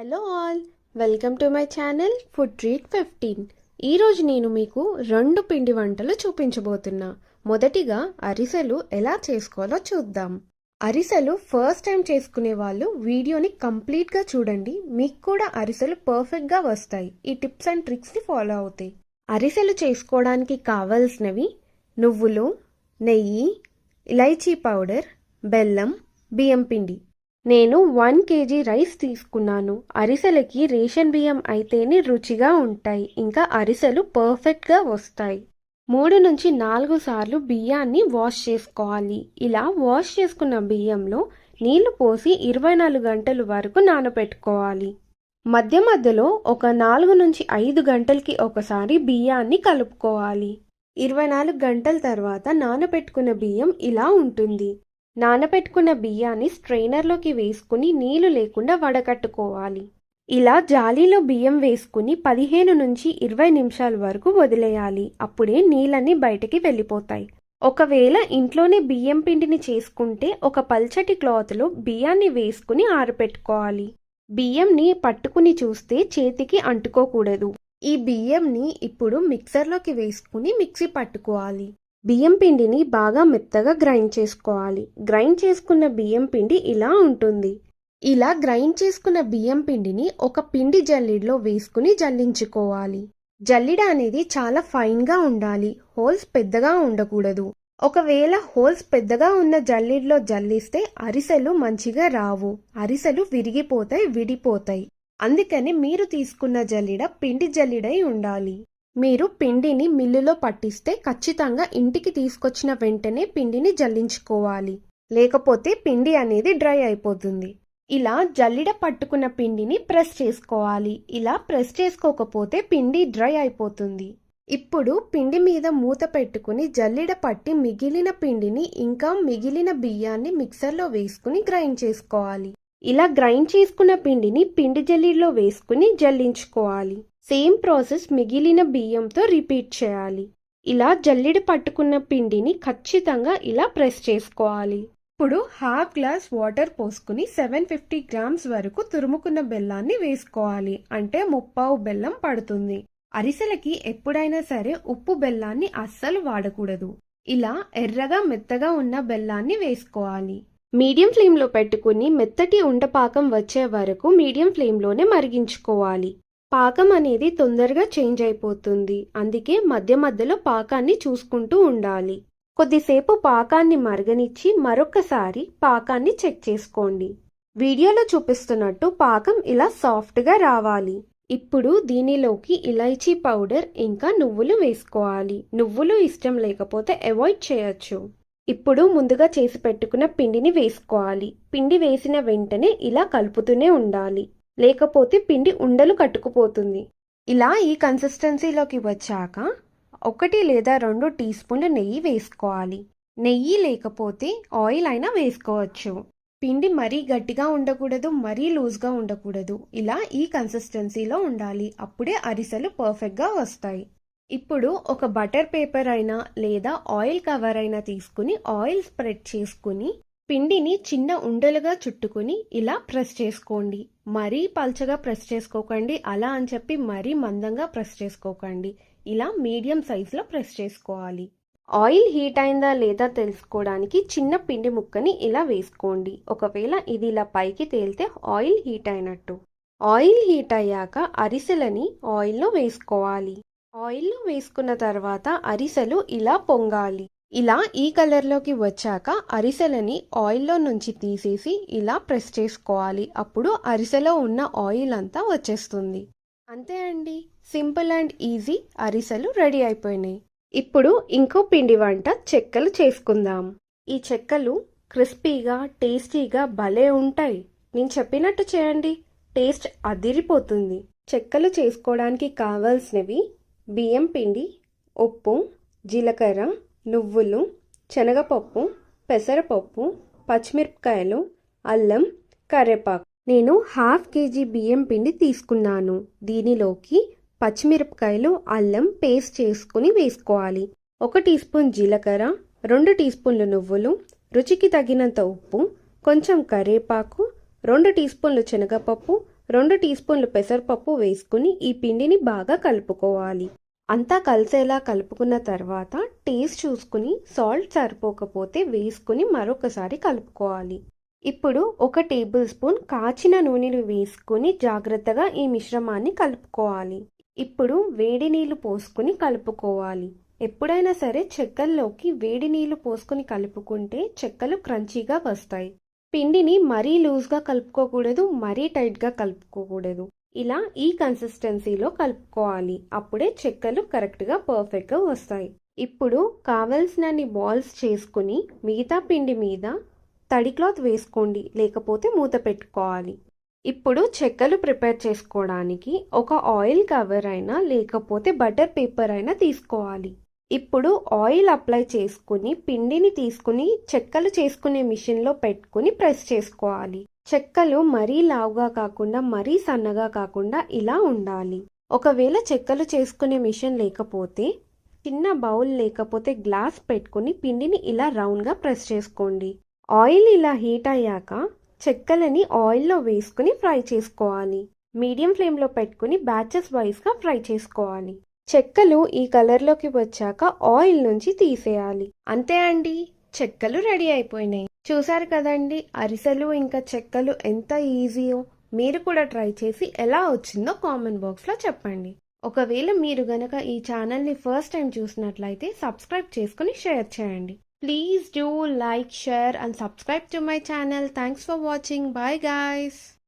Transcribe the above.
Hello all welcome to my channel food treat fifteen ఈరోజు నేను మీకు రెండు పిండి వంటలు చూపించబోతున్నా. మొదటిగా అరిసెలు ఎలా చేసుకోవాలో చూద్దాం. అరిసెలు ఫస్ట్ టైం చేసుకునే వాళ్ళు వీడియోని కంప్లీట్గా చూడండి. మీకు కూడా అరిసెలు పర్ఫెక్ట్గా వస్తాయి. ఈ టిప్స్ అండ్ ట్రిక్స్ని ఫాలో అవుతాయి అరిసెలు చేసుకోవడానికి కావలసినవి నువ్వులు నెయ్యి ఇలైచీ పౌడర్ బెల్లం బియ్యం పిండి. నేను వన్ కేజీ రైస్ తీసుకున్నాను. అరిసెలకి రేషన్ బియ్యం అయితేనే రుచిగా ఉంటాయి. ఇంకా అరిసెలు పర్ఫెక్ట్గా వస్తాయి. మూడు నుంచి నాలుగు సార్లు బియ్యాన్ని వాష్ చేసుకోవాలి. ఇలా వాష్ చేసుకున్న బియ్యంలో నీళ్ళు పోసి ఇరవై నాలుగు గంటల వరకు నానబెట్టుకోవాలి. మధ్య మధ్యలో ఒక నాలుగు నుంచి ఐదు గంటలకి ఒకసారి బియ్యాన్ని కలుపుకోవాలి. ఇరవై నాలుగు గంటల తర్వాత నానబెట్టుకున్న బియ్యం ఇలా ఉంటుంది. నానబెట్టుకున్న బియ్యాన్ని స్ట్రైనర్లోకి వేసుకుని నీళ్ళు లేకుండా వడకట్టుకోవాలి. ఇలా జాలీలో బియ్యం వేసుకుని పదిహేను నుంచి ఇరవై నిమిషాల వరకు వదిలేయాలి. అప్పుడే నీళ్ళన్నీ బయటికి వెళ్ళిపోతాయి. ఒకవేళ ఇంట్లోనే బియ్యం పిండిని చేసుకుంటే ఒక పల్చటి క్లాత్లో బియ్యాన్ని వేసుకుని ఆరబెట్టుకోవాలి బియ్యంని పట్టుకుని చూస్తే చేతికి అంటుకోకూడదు. ఈ బియ్యంని ఇప్పుడు మిక్సర్లోకి వేసుకుని మిక్సీ పట్టుకోవాలి. బియ్యం పిండిని బాగా మెత్తగా గ్రైండ్ చేసుకోవాలి. గ్రైండ్ చేసుకున్న బియ్యం పిండి ఇలా ఉంటుంది. ఇలా గ్రైండ్ చేసుకున్న బియ్యం పిండిని ఒక పిండి జల్లిడిలో వేసుకుని జల్లించుకోవాలి. జల్లిడ అనేది చాలా ఫైన్గా ఉండాలి. హోల్స్ పెద్దగా ఉండకూడదు. ఒకవేళ హోల్స్ పెద్దగా ఉన్న జల్లిడిలో జల్లిస్తే అరిసెలు మంచిగా రావు. అరిసెలు విరిగిపోతాయి విడిపోతాయి. అందుకని మీరు తీసుకున్న జల్లిడ పిండి జల్లిడై ఉండాలి. మీరు పిండిని మిల్లులో పట్టిస్తే ఖచ్చితంగా ఇంటికి తీసుకొచ్చిన వెంటనే పిండిని జల్లించుకోవాలి. లేకపోతే పిండి అనేది డ్రై అయిపోతుంది. ఇలా జల్లిడ పట్టుకున్న పిండిని ప్రెస్ చేసుకోవాలి. ఇలా ప్రెస్ చేసుకోకపోతే పిండి డ్రై అయిపోతుంది. ఇప్పుడు పిండి మీద మూత పెట్టుకుని జల్లిడ పట్టి మిగిలిన పిండిని ఇంకా మిగిలిన బియ్యాన్ని మిక్సర్లో వేసుకుని గ్రైండ్ చేసుకోవాలి. ఇలా గ్రైండ్ చేసుకున్న పిండిని పిండి జల్లీలో వేసుకుని జల్లించుకోవాలి. సేమ్ ప్రాసెస్ మిగిలిన బియ్యంతో రిపీట్ చేయాలి. ఇలా జల్లెడ పట్టుకున్న పిండిని ఖచ్చితంగా ఇలా ప్రెస్ చేసుకోవాలి. ఇప్పుడు హాఫ్ గ్లాస్ వాటర్ పోసుకుని సెవెన్ ఫిఫ్టీ గ్రామ్స్ వరకు తురుముకున్న బెల్లాన్ని వేసుకోవాలి. అంటే ముప్పావు బెల్లం పడుతుంది. అరిసెలకి ఎప్పుడైనా సరే ఉప్పు బెల్లాన్ని అస్సలు వాడకూడదు. ఇలా ఎర్రగా మెత్తగా ఉన్న బెల్లాన్ని వేసుకోవాలి. మీడియం ఫ్లేమ్లో పెట్టుకుని మెత్తటి ఉండపాకం వచ్చే వరకు మీడియం ఫ్లేమ్లోనే మరిగించుకోవాలి. పాకం అనేది తొందరగా చేంజ్ అయిపోతుంది. అందుకే మధ్య మధ్యలో పాకాన్ని చూసుకుంటూ ఉండాలి. కొద్దిసేపు పాకాన్ని మరగనిచ్చి మరొకసారి పాకాన్ని చెక్ చేసుకోండి. వీడియోలో చూపిస్తున్నట్టు పాకం ఇలా సాఫ్ట్గా రావాలి. ఇప్పుడు దీనిలోకి ఇలైచీ పౌడర్ ఇంకా నువ్వులు వేసుకోవాలి. నువ్వులు ఇష్టం లేకపోతే అవాయిడ్ చేయొచ్చు. ఇప్పుడు ముందుగా చేసి పెట్టుకున్న పిండిని వేసుకోవాలి. పిండి వేసిన వెంటనే ఇలా కలుపుతూనే ఉండాలి. లేకపోతే పిండి ఉండలు కట్టుకుపోతుంది. ఇలా ఈ కన్సిస్టెన్సీలోకి వచ్చాక ఒకటి లేదా రెండు టీ స్పూన్ల నెయ్యి వేసుకోవాలి. నెయ్యి లేకపోతే ఆయిల్ అయినా వేసుకోవచ్చు. పిండి మరీ గట్టిగా ఉండకూడదు మరీ లూజ్గా ఉండకూడదు. ఇలా ఈ కన్సిస్టెన్సీలో ఉండాలి. అప్పుడే అరిసెలు పర్ఫెక్ట్గా వస్తాయి. ఇప్పుడు ఒక బటర్ పేపర్ అయినా లేదా ఆయిల్ కవర్ అయినా తీసుకుని ఆయిల్ స్ప్రెడ్ చేసుకుని పిండిని చిన్న ఉండలుగా చుట్టుకుని ఇలా ప్రెస్ చేసుకోండి. మరీ పల్చగా ప్రెస్ చేసుకోకండి. అలా అని చెప్పి మరీ మందంగా ప్రెస్ చేసుకోకండి. ఇలా మీడియం సైజులో ప్రెస్ చేసుకోవాలి. ఆయిల్ హీట్ అయిందా లేదా తెలుసుకోవడానికి చిన్న పిండి ముక్కని ఇలా వేసుకోండి. ఒకవేళ ఇది ఇలా పైకి తేలితే ఆయిల్ హీట్ అయినట్టు. ఆయిల్ హీట్ అయ్యాక అరిసెలని ఆయిల్లో వేసుకోవాలి. ఆయిల్లో వేసుకున్న తర్వాత అరిసెలు ఇలా పొంగాలి. ఇలా ఈ కలర్లోకి వచ్చాక అరిసెలని ఆయిల్లో నుంచి తీసేసి ఇలా ప్రెస్ చేసుకోవాలి. అప్పుడు అరిసెలో ఉన్న ఆయిల్ అంతా వచ్చేస్తుంది. అంతే అండి. సింపుల్ అండ్ ఈజీ అరిసెలు రెడీ అయిపోయినాయి. ఇప్పుడు ఇంకో పిండి వంట చెక్కలు చేసుకుందాం. ఈ చెక్కలు క్రిస్పీగా టేస్టీగా భలే ఉంటాయి. నేను చెప్పినట్టు చేయండి. టేస్ట్ అదిరిపోతుంది. చెక్కలు చేసుకోవడానికి కావాల్సినవి బియ్యం పిండి ఉప్పు జీలకర్ర నువ్వులు శనగపప్పు పెసరపప్పు పచ్చిమిరపకాయలు అల్లం కరివేపాకు నేను హాఫ్ కేజీ బియ్యం పిండి తీసుకున్నాను. దీనిలోకి పచ్చిమిరపకాయలు అల్లం పేస్ట్ చేసుకుని వేసుకోవాలి. ఒక టీ స్పూన్ జీలకర్ర రెండు టీ స్పూన్లు నువ్వులు రుచికి తగినంత ఉప్పు కొంచెం కరివేపాకు రెండు టీ స్పూన్లు శనగపప్పు రెండు టీ స్పూన్లు పెసరపప్పు వేసుకుని ఈ పిండిని బాగా కలుపుకోవాలి. అంతా కలిసేలా కలుపుకున్న తర్వాత టేస్ట్ చూసుకుని సాల్ట్ సరిపోకపోతే వేసుకుని మరొకసారి కలుపుకోవాలి. ఇప్పుడు ఒక టేబుల్ స్పూన్ కాచిన నూనెలు వేసుకుని జాగ్రత్తగా ఈ మిశ్రమాన్ని కలుపుకోవాలి. ఇప్పుడు వేడి నీళ్ళు పోసుకుని కలుపుకోవాలి. ఎప్పుడైనా సరే చెక్కల్లోకి వేడి నీళ్ళు పోసుకుని కలుపుకుంటే చెక్కలు క్రంచీగా వస్తాయి. పిండిని మరీ లూజ్గా కలుపుకోకూడదు మరీ టైట్గా కలుపుకోకూడదు. ఇలా ఈ కన్సిస్టెన్సీలో కలుపుకోవాలి. అప్పుడే చెక్కలు కరెక్ట్గా పర్ఫెక్ట్గా వస్తాయి. ఇప్పుడు కావలసినన్ని బాల్స్ చేసుకుని మిగతా పిండి మీద తడి క్లాత్ వేసుకోండి. లేకపోతే మూత పెట్టుకోవాలి. ఇప్పుడు చెక్కలు ప్రిపేర్ చేసుకోవడానికి ఒక ఆయిల్ కవర్ అయినా లేకపోతే బటర్ పేపర్ అయినా తీసుకోవాలి. ఇప్పుడు ఆయిల్ అప్లై చేసుకుని పిండిని తీసుకుని చెక్కలు చేసుకునే మిషన్లో పెట్టుకుని ప్రెస్ చేసుకోవాలి. చెక్కలు మరీ లావుగా కాకుండా మరీ సన్నగా కాకుండా ఇలా ఉండాలి. ఒకవేళ చెక్కలు చేసుకునే మిషన్ లేకపోతే చిన్న బౌల్ లేకపోతే గ్లాస్ పెట్టుకుని పిండిని ఇలా రౌండ్గా ప్రెస్ చేసుకోండి. ఆయిల్ ఇలా హీట్ అయ్యాక చెక్కలని ఆయిల్లో వేసుకుని ఫ్రై చేసుకోవాలి. మీడియం ఫ్లేమ్లో పెట్టుకుని బ్యాచెస్ వైస్గా ఫ్రై చేసుకోవాలి. చెక్కలు ఈ కలర్లోకి వచ్చాక ఆయిల్ నుంచి తీసేయాలి. అంతే అండి. చెక్కలు రెడీ అయిపోయినాయి. చూసారు కదండి అరిసెలు ఇంకా చెక్కలు ఎంత ఈజీయో. మీరు కూడా ట్రై చేసి ఎలా వచ్చిందో కామెంట్ బాక్స్లో చెప్పండి. ఒకవేళ మీరు గనక ఈ ఛానల్ని ఫస్ట్ టైం చూసినట్లయితే సబ్స్క్రైబ్ చేసుకుని షేర్ చేయండి. Please do like share and subscribe to my channel. Thanks for watching. Bye guys.